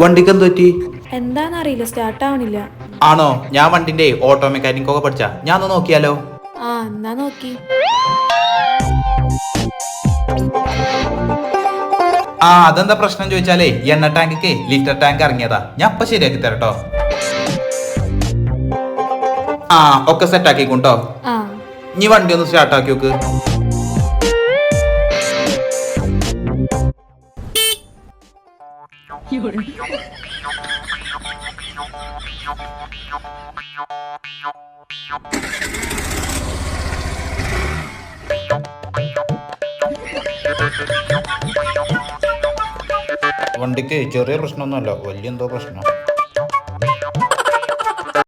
വണ്ടിക്ക് എന്ത് പറ്റി? എന്താന്നറിയില്ല സ്റ്റാർട്ട് ആവണില്ല. ആണോ? ഞാൻ വണ്ടിന്റെ ഓട്ടോ മെക്കാനിക് ഒക്കെ പഠിച്ച. ഞാൻ ഒന്ന് നോക്കിയാലോ? ആ എന്നാ നോക്കി. ആ അതെന്താ പ്രശ്നം ചോദിച്ചാലേ? എണ്ണ ടാങ്കിക്ക് ലിറ്റർ ടാങ്ക് ഇറങ്ങിയതാ. ഞാൻ അപ്പൊ ശരിയാക്കി തരട്ടോ. ആ ഒക്കെ സെറ്റ് ആക്കിക്കൊണ്ടോ ഇനി വണ്ടി ഒന്ന് സ്റ്റാർട്ട് ആക്കി നോക്ക്. വണ്ടിക്ക് ചെറിയ പ്രശ്നമൊന്നുമല്ല വലിയ എന്തോ പ്രശ്നം.